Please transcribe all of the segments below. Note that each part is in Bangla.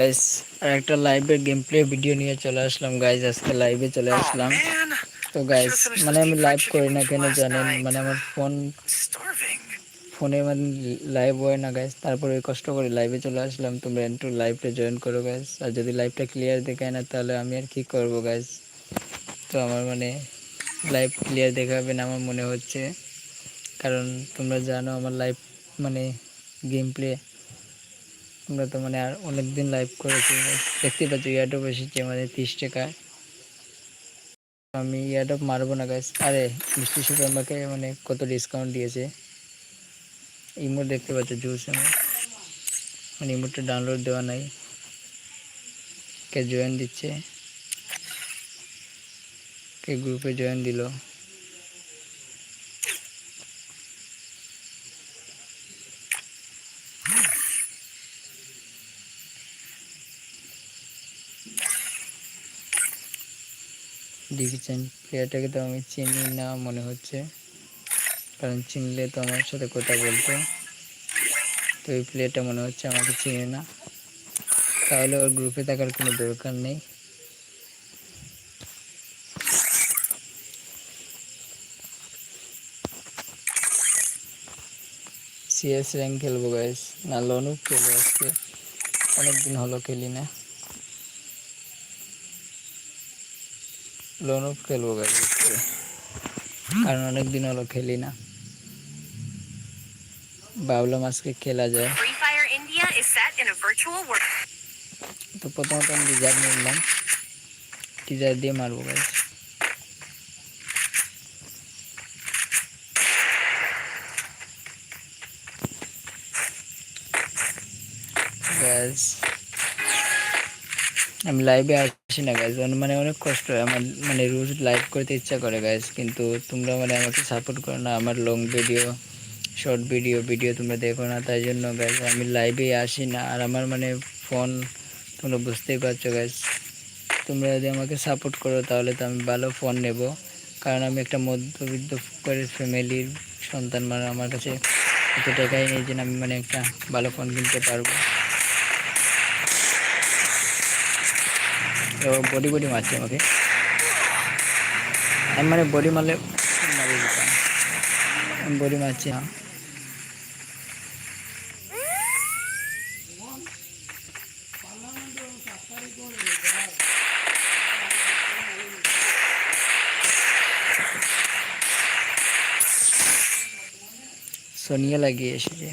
গাইস আর একটা লাইভের গেম প্লে ভিডিও নিয়ে চলে আসলাম গাইজ আজকে লাইভে চলে Oh আসলাম। তো finished মানে আমি লাইভ করি না কেন জানেন? মানে আমার ফোন ফোনে মানে লাইভ হয় না গাইজ তারপরে কষ্ট করে লাইভে চলে আসলাম। তোমরা একটু লাইভটা জয়েন করো গাইজ আর যদি লাইভটা ক্লিয়ার দেখায় না তাহলে আমি আর কি করব গাইজ তো আমার মানে লাইভ ক্লিয়ার দেখাবে না আমার মনে হচ্ছে। কারণ তোমরা জানো আমার লাইভ মানে গেম প্লে আমরা তো মানে আর অনেক দিন লাইভ করেছি। দেখতে পাচ্ছি ইয়ারডপ এসেছে মানে তিরিশ টাকায় আমি ইয়ারডপ মারবো না গাছ আরে, মিষ্টি সুপ আমাকে মানে কত ডিসকাউন্ট দিয়েছে। ইমোট দেখতে পাচ্ছ, জুস আমার মানে ইমোটটা ডাউনলোড দেওয়া নাই। কে জয়েন দিচ্ছে? কে গ্রুপে জয়েন দিল? দেখেছেন প্লেয়ারটাকে তো আমি চিনি না, মনে হচ্ছে। কারণ চিনলে তো আমার সাথে কথা বলতো। তো এই প্লেয়ারটা মনে হচ্ছে আমাকে চিনে না। তাহলে ওর গ্রুপে থাকার কোনো দরকার নেই। সিএস র্যাঙ্ক খেলব গাইস না, লনুক খেলব আজকে। অনেকদিন হলো খেলি না। লোনও খেলব গাইজ কারণ অনেকদিন হলো খেলি না ভাবলাম আজকে খেলা যায় Free Fire India is set in a virtual world. তো প্রথমত আমি টিজার নিলাম টিজার দিয়ে মারবো গাইজ গাইজ আমি লাইভে আসি না গাইজ মানে অনেক কষ্ট হয় আমার মানে রোজ লাইভ করতে ইচ্ছা করে গাইজ কিন্তু তোমরা মানে আমাকে সাপোর্ট করো না। আমার long video short video video তোমরা দেখো না। তাই জন্য গাইজ আমি লাইভে আসি না। আর আমার মানে ফোন তোমরা বুঝতেই পারছ গাইজ তোমরা যদি আমাকে সাপোর্ট করো, তাহলে তো আমি ভালো ফোন নেব। কারণ আমি একটা মধ্যবিত্ত করে ফ্যামিলির সন্তান মানে আমার কাছে এত টাকাই নেই যে আমি মানে একটা ভালো ফোন কিনতে পারব। বডি বডি মারছে আমাকে। আমি মানে বডি মারলে মারি দিতাম বডি মারছি হ্যাঁ সোনিয়া লাগিয়ে এসেছে।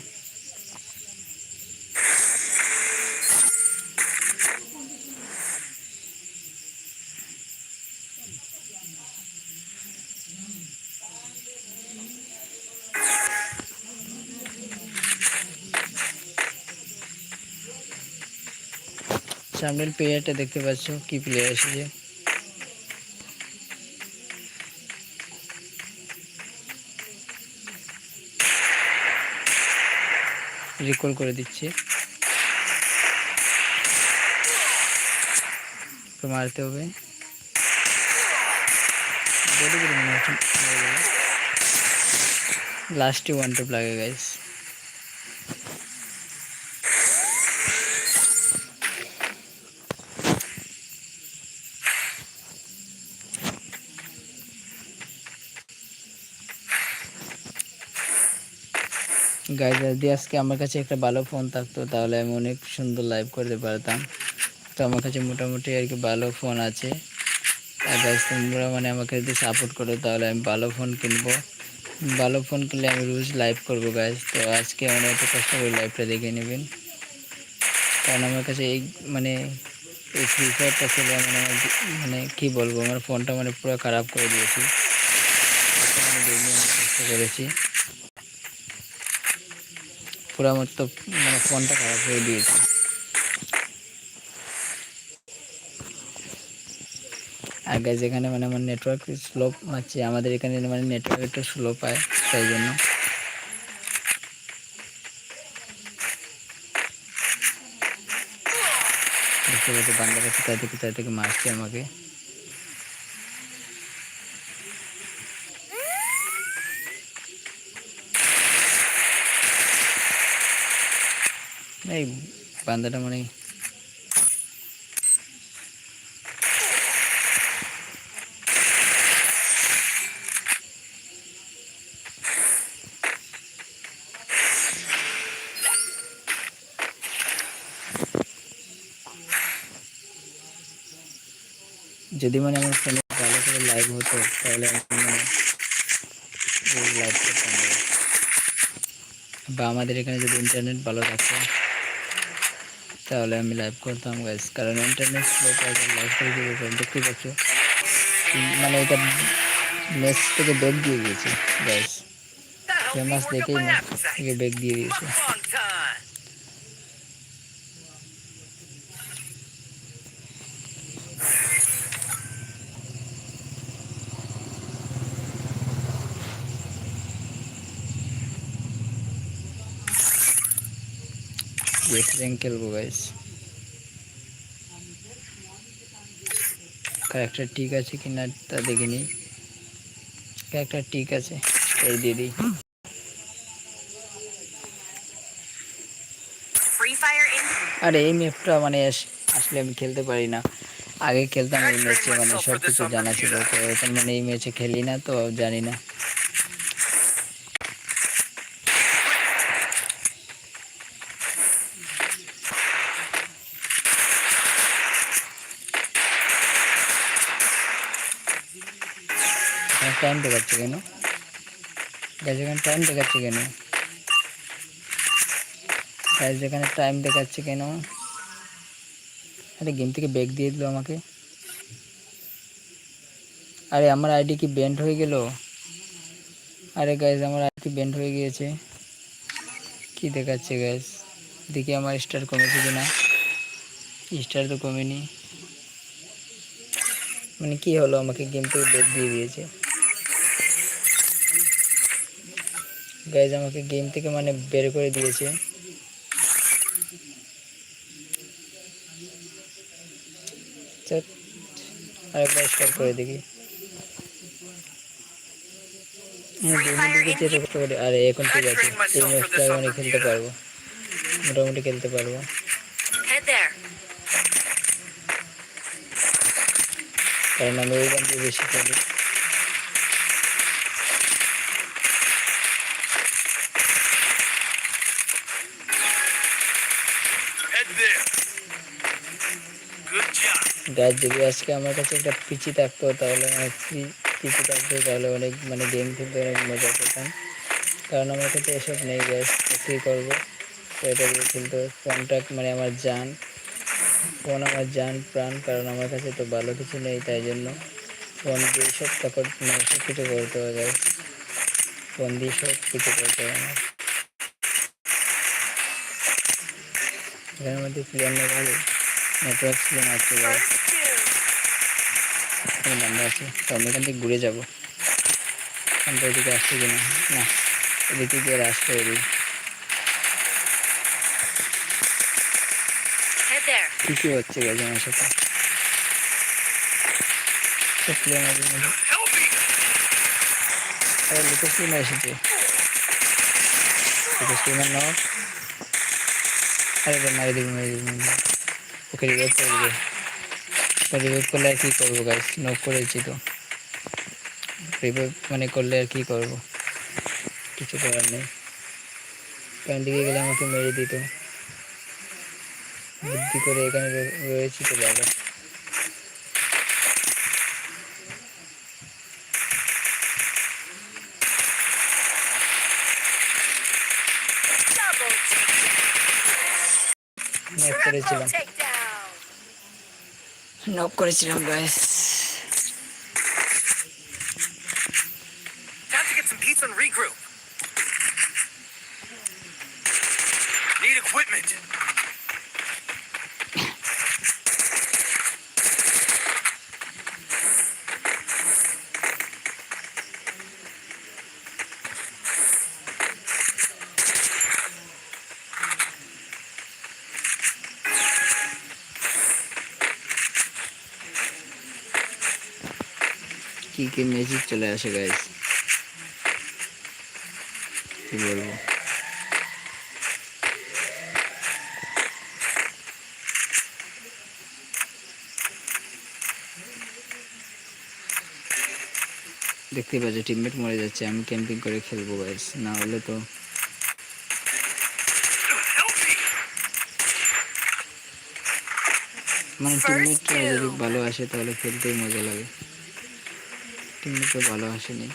সামনের প্লেয়ারটা দেখতে পাচ্ছ, কি প্লেয়ার এসেছে। রিকল করে দিচ্ছি। মারতে হবে। লাস্টে ওয়ান টপ লাগে গাইস গাইজ যদি আজকে আমার কাছে একটা ভালো ফোন থাকতো, তাহলে আমি অনেক সুন্দর লাইভ করতে পারতাম। তো আমার কাছে মোটামুটি আর কি ভালো ফোন আছে। আর তোমরা মানে আমাকে যদি সাপোর্ট করো, তাহলে আমি ভালো ফোন কিনবো। ভালো ফোন কিনলে আমি রোজ লাইভ করব গাইজ তো আজকে মানে এত কষ্ট করে লাইভটা দেখে নেবেন। কারণ আমার কাছে এই মানে এই ফ্রি ফায়ারটা খেলে মানে মানে কী বলব, আমার ফোনটা মানে পুরো খারাপ করে দিয়েছি। করেছি। পুরো আমার তো মানে ফোনটা খারাপ হয়ে দিয়েছে। আর গাইজ এখানে মানে আমার নেটওয়ার্ক স্লো পাচ্ছে আমাদের এখানে মানে নেটওয়ার্ক একটু স্লো পায় তাই জন্য। দেখতে পাচ্ছি বান্দা কাছে তাই থেকে তাই থেকে মারছে আমাকে। এই বান্দাটা মানে যদি মানে আমার ফোনে ভালো করে লাইভ হতো, তাহলে মানে বা আমাদের এখানে যদি ইন্টারনেট ভালো থাকতো তাহলে আমি লাইভ করতাম গাইজ কারণ ইন্টারনেট স্লো পাই লাইভ করে দিয়েছিলাম দেখতে পাচ্ছ। মানে এটা ম্যাচ থেকে ব্যাগ দিয়ে দিয়েছে me ফেমাস দেখেই ম্যাচ থেকে ব্যাগ দিয়ে দিয়েছে। গেট র্যাঙ্ক খেলব গাইস ক্যারেক্টার ঠিক আছে কি না তা দেখে নিই ক্যারেক্টার ঠিক আছে এই দিয়ে দিই। আর এই ম্যাপটা মানে আসলে আমি খেলতে পারি না। আগে খেলতাম এই ম্যাচে মানে সব কিছু জানা ছিল। তো এখন মানে এই ম্যাচে খেলি না তো জানি না। টাইম দেখাচ্ছে কেন? গাছ এখানে টাইম দেখাচ্ছে কেন? গাছ এখানে টাইম দেখাচ্ছে কেন? আরে গেম থেকে ব্যাগ দিয়ে দিল আমাকে। আরে, আমার আইডি কি বেন্ড হয়ে গেল? আরে গাইজ আমার আইডি বেন্ড হয়ে গিয়েছে। কি দেখাচ্ছে গাইজ দেখি আমার স্টার কমেছে কি না স্টার তো কমেনি। মানে কি হলো আমাকে গেম থেকে ব্যাগ দিয়ে দিয়েছে? গাইজ আমাকে গেম থেকে মানে বের করে দিয়েছে। আরেকবার স্টার্ট করে দেখি। আরে এখন ঠিক আছে। এই ম্যাচটা মানে খেলতে পারব। মোটামুটি খেলতে পারব। কারণ আমি ওই বেশি খেলি। গাছ যদি আজকে আমার কাছে একটা পিচি থাকতো, তাহলে অনেক পিচি থাকতো, তাহলে অনেক মানে গেম খেলতে অনেক মজা পেতাম। কারণ আমার কাছে এসব নেই গ্যাস কী করব? তো এটা দিয়ে খেলতে ফোনটা মানে আমার জান ফোন আমার জান, প্রাণ, কারণ আমার কাছে তো ভালো কিছু নেই, তাই জন্য ফোন দিয়ে সব তখন মানে সব কিছু করতে হবে গাছ ফোন দিয়ে সব কিছু করতে হবে আমার। এখানের মধ্যে প্লেয়ার নেই ভালো নেটওয়ার্ক ছিল না এখানে নাম্বার আছে তো আমি এখান থেকে ঘুরে যাব। এখানটা এদিকে আসছে কিনা না? এদিকে গিয়ে আসতে এদিকে. কী কী হচ্ছে গেছে আমার সাথে। এসেছে। নাও। আরে মারি দিবি মারি দিবি। ওকে রিভাইভ করে দিবে। রিভাইভ করলে আর কী করব গাইস নক করেছি তো। রিভাইভ মানে করলে আর কী করব? কিছু করার নেই। কারণ দিকে গেলে আমাকে মেরে দিত। বুদ্ধি করে এখানে রয়েছি তো ভালো করেছিলাম। Takedown. নক করেছিলাম গাইস কি ম্যাজিক চলে আসে গাইস কি বলব? দেখতে পাচ্ছ টিমমেট মরে যাচ্ছে, আমি ক্যাম্পিং করে খেলব গাইস না হলে তো মানে টিমমেটরা যদি ভালো আসে তাহলে খেলতেই মজা লাগে। টিমমেটরা ভালো আসেনি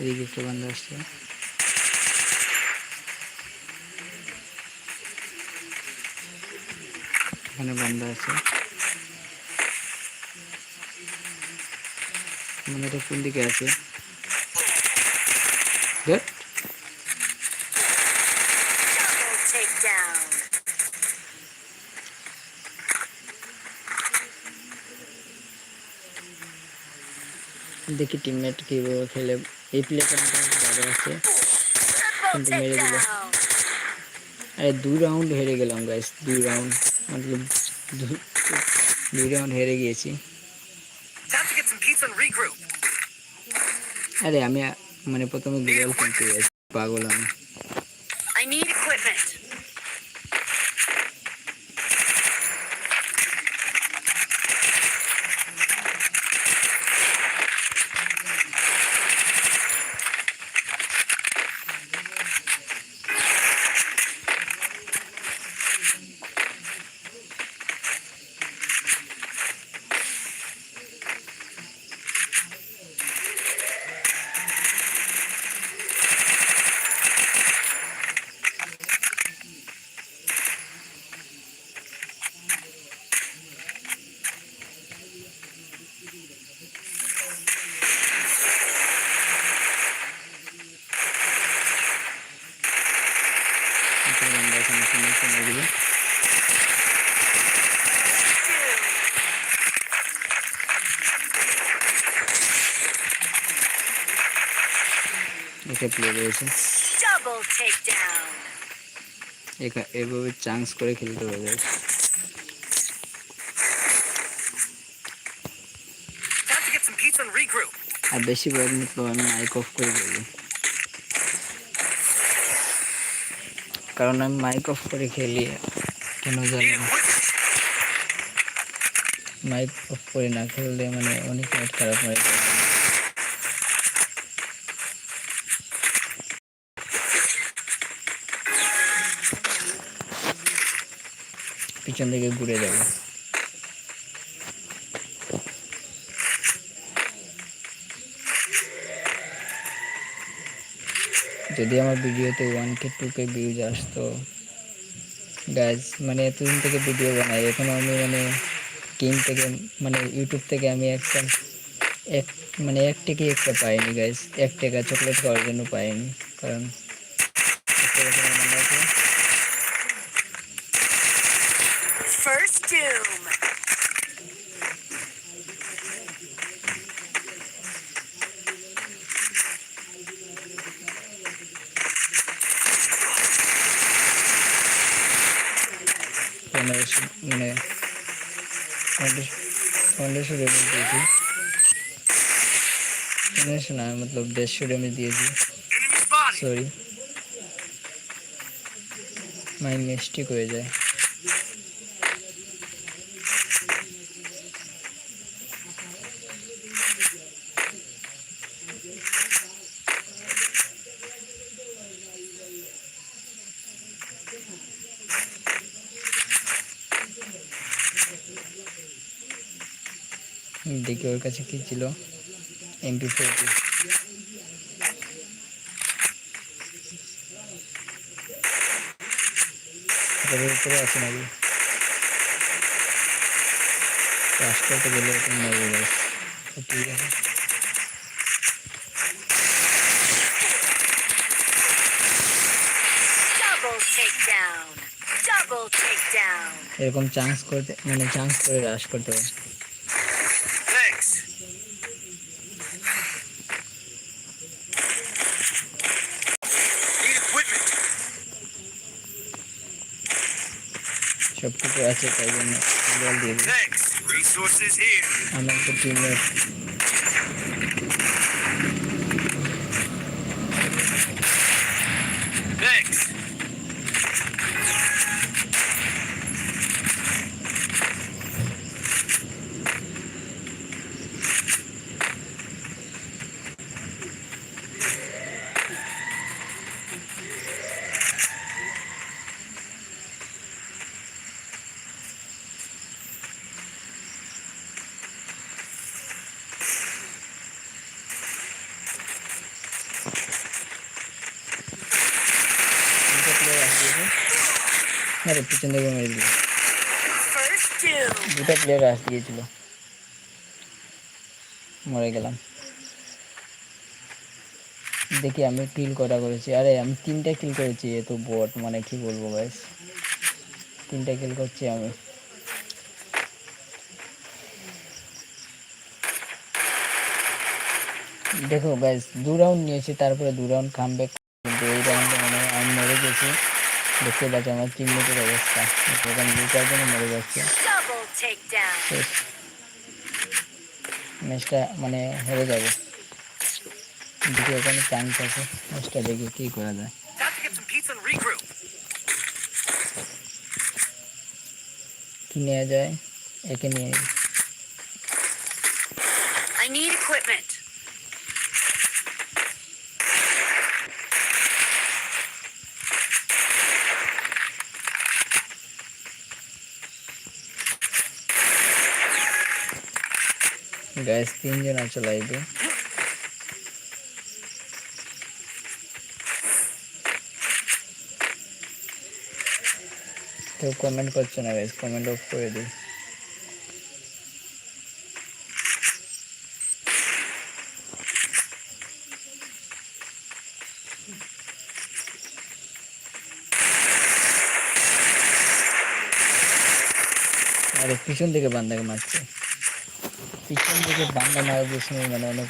এদিকে একটা বান্ধব আসছে। এখানে বান্ধা আছে। মানে এটা কোন দিকে আছে। Good. দেখি টিমমেট কীভাবে খেলে। এই প্লেয়ারটা মোটামুটি ভালো আছে। কিন্তু মেরে দিল. আরে দুই রাউন্ড হেরে গেলাম গাইস দুই রাউন্ড মতলব দুই রাউন্ড হেরে গিয়েছি. আরে আমি মানে প্রথমে গুগল কিনতে যাই পাগল আমি I need equipment. এখানে আমরা এখানে কিনে কিনে দিব একটা প্লে রয়েছে Double takedown. এখা- এভাবে চান্স করে খেলতে হবে. আর বেশিরভাগ মতলব আমি মাইক অফ করে দেবো কারণ আমি মাইক অফ করে খেলি কেন জানি না মাইক অফ করে না খেললে মানে অনেক খারাপ হয়ে পিছন থেকে ঘুরে যাবে। যদি আমার ভিডিওতে one K two K views আসতো গাইজ মানে এতদিন থেকে ভিডিও বানাই, এখন আমি মানে টিম থেকে মানে ইউটিউব থেকে আমি একটা, এক মানে এক টেকে একটা পাইনি গাইজ এক টাকা চকলেট খাওয়ার জন্য পাইনি, কারণ একটা রকম মনে আছে First doom. মানে ফাউন্ডেশন ডেমেজ দিয়েছি ফাউন্ডেশন না মতলব দেড়শো দিয়েছি সরি মাইন্ড মিস্টেক হয়ে যায় দেখি ওর কাছে কি ছিল? এমপি ফোরটি উপরে আছে নাকি? গেলে ঠিক আছে. এরকম চান্স করতে মানে চান্স করে রাশ করতে হবে সব কিছু আছে তাই জন্য বল দিয়ে দিই Thanks. Resources here. আমার তো আরে পিছন থেকে মেরে দিল. দুটো প্লেয়ার আসতে গিয়েছিল মরে গেলাম। দেখি আমি কিল কটা করেছি। আরে, আমি তিনটা কিল করেছি, এ তো বট মানে কি বলব গাইস তিনটা কিল করছি আমি। দেখো গাইস দু রাউন্ড নিয়েছি, তারপরে দু রাউন্ড কামব্যাক কিন্তু এই রাউন্ডে মানে আমি মরে গেছি। দেখতে পাচ্ছি আমার টিমমেটের অবস্থা। এখানে দু চারজনে মরে যাচ্ছে। ম্যাচটা মানে হেরে যাবে। দেখি ওখানে চান্স আছে ম্যাচটা দেখি কী করা যায়. কি নেওয়া যায়? একে নিয়ে গ্যাস তিনজন আছে লাইভে কেউ কমেন্ট করছে না গাইস কমেন্ট অফ করে দিই আরে পিছন থেকে বান্দাকে মারছে। পিছন থেকে বান্দা মারা দিয়ে সময় মানে অনেক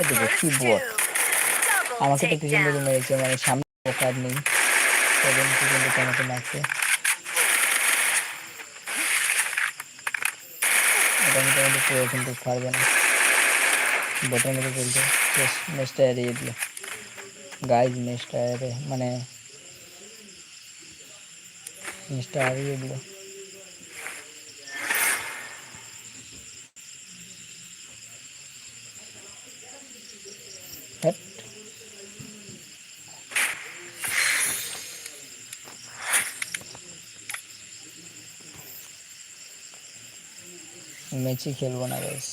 এদিকে কি. বট আমাকে তো পিছন থেকে মেরেছে মানে সামনে কাজ নেই। তখন পিছন থেকে আমাকে মারছে। এটা মোটামুটি পুরো কিন্তু পারবে না। বটের মতো চলছে ম্যাচটা এড়িয়ে দিল। গাইজ ম্যাচটা এড়ে মানে ম্যাচটা হারিয়ে ম্যাচই খেলব না গাইস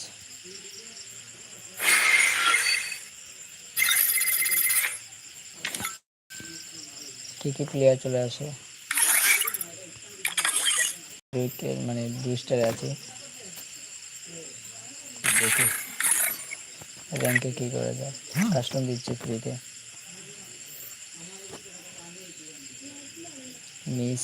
কি কি প্লেয়ার চলে আসে? দুইকে- মানে দুই স্টার আছে। দেখি। র্যাঙ্কে কি করা যায়? কাস্টম দিচ্ছে ফ্রিতে miss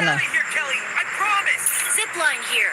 Lana. Here, Kelly. I promise. Zip line here.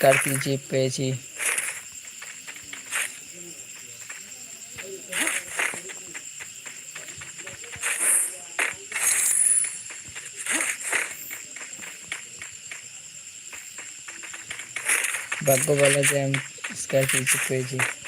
স্কারপি জিপ পেয়েছি ভাগ্য বলে যে আমি স্কারপি জিপ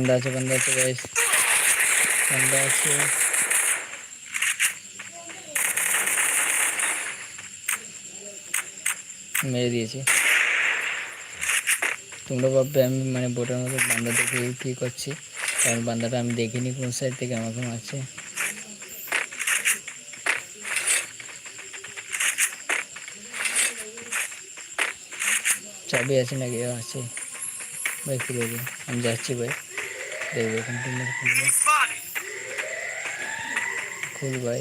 বান্দা আছে বান্দা আছে গাইস বান্দা আছে মেরে দিয়েছে তোমরা ভাববে আমি মানে বোটের মতো বান্দা দেখে কী করছি কারণ বান্দাটা আমি দেখিনি কোন সাইড থেকে আমাকে মারছে চাবি আছে নাকি ও আছে ভাই খুলে দিন আমি যাচ্ছি ভাই দেখব এখন খুলবে খুল ভাই।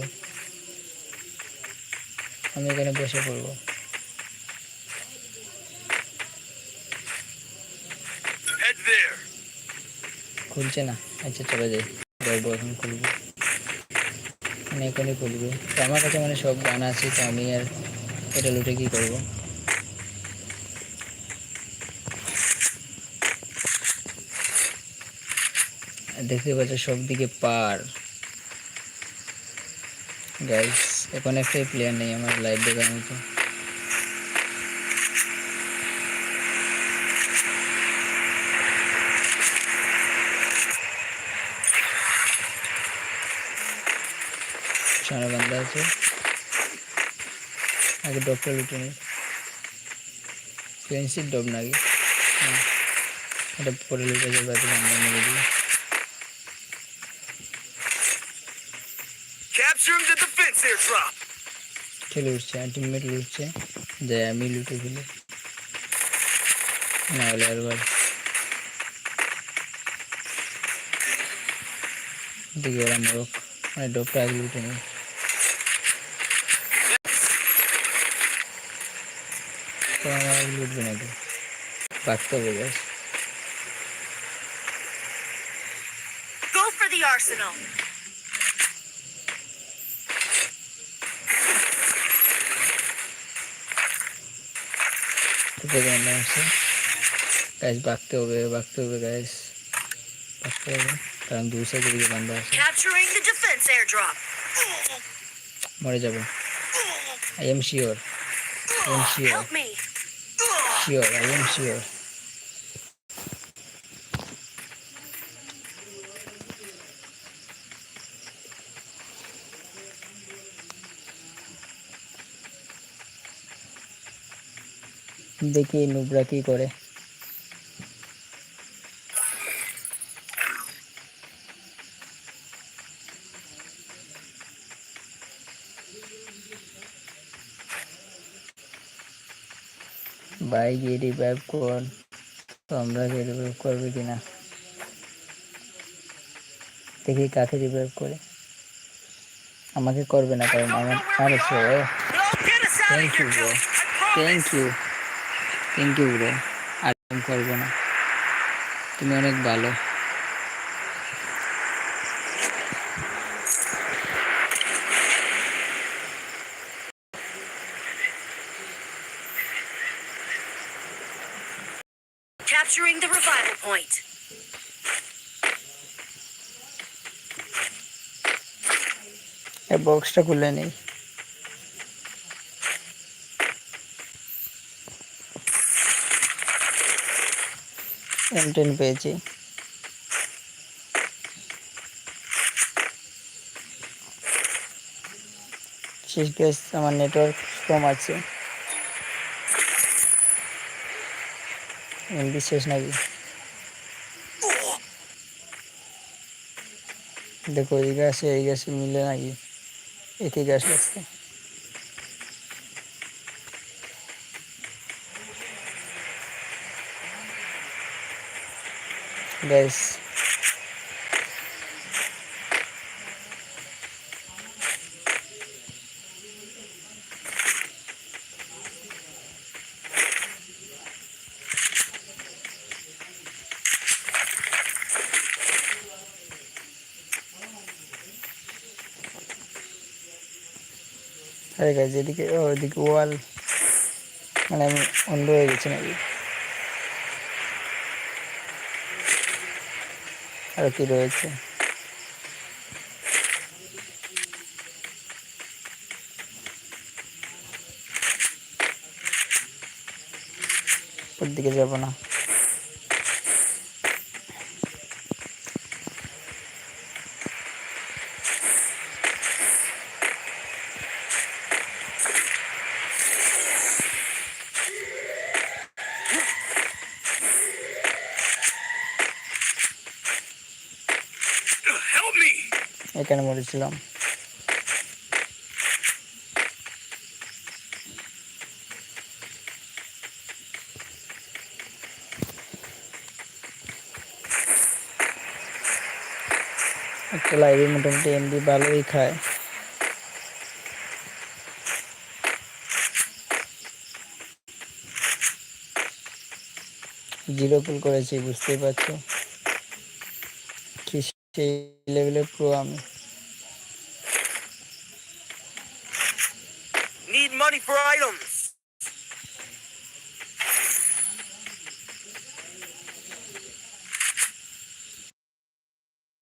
আমি এখানে বসে পড়ব। খুলছে না? আচ্ছা চলে যাই। দেখব এখন খুলবো। মানে এখনই খুলবে। তো আমার কাছে মানে সব গান আছে তো আমি আর এটা লুটে কি করব? দেখতে পাচ্ছ সব দিকে পার। গাইস এখন একটাই প্লেয়ার নেই আমার লাইভ দেখার মতো। আছে। আগে ডবটা লুটে নিই ফেন্সির ডব নাকি? হ্যাঁ। এটা পরে লুটে যাবে Capturing উঠছে আর টিমমেট লুটছে। যাই আমি লুটে ফেলি। না হলে আরবার দিকে ওরা মোরক মানে ডবটা আগে লুটে নিই। তো আমার লুটবে নাকি বাঁচতে হবে। Go for the arsenal. দেখে মনে হচ্ছে গাছ বাঁকতে হবে বাঁকতে হবে গাছ বাঁকতে হবে কারণ দু সাইডে দিকে বান্ধা আছে. মরে যাব। I am sure I am sure sure I am sure দেখি নুবরা কি করে। ভাই গিয়ে রিভাইভ কর তো আমরা গিয়ে রিভাইভ করবে কিনা? দেখি কাকে রিভাইভ করে। আমাকে করবে না কারণ আমার আর. Joey. I thank you thank you bro আর করব না। তুমি অনেক ভালো। Capturing the revival point. এই বক্সটা খুলে নেই। টেন পেয়েছি। শেষ গ্যাস আমার নেটওয়ার্ক কম আছে। শেষ নাকি? দেখো, এই গাছে এই গাছে মিলে নাকি একই গাছ লাগছে। guys আরে গাইজ এদিকে ওদিকে ওয়াল মানে আমি অন্ধ হয়ে গেছি নাকি আর কি রয়েছে। ওর দিকে যাব না। এখানে মরেছিলাম একটা লাইভে মোটামুটি এমবি ভালোই খায়। জিরো কিল করেছি বুঝতেই পারছ? কি সেই লেভেলের প্রো আমি Need money for items.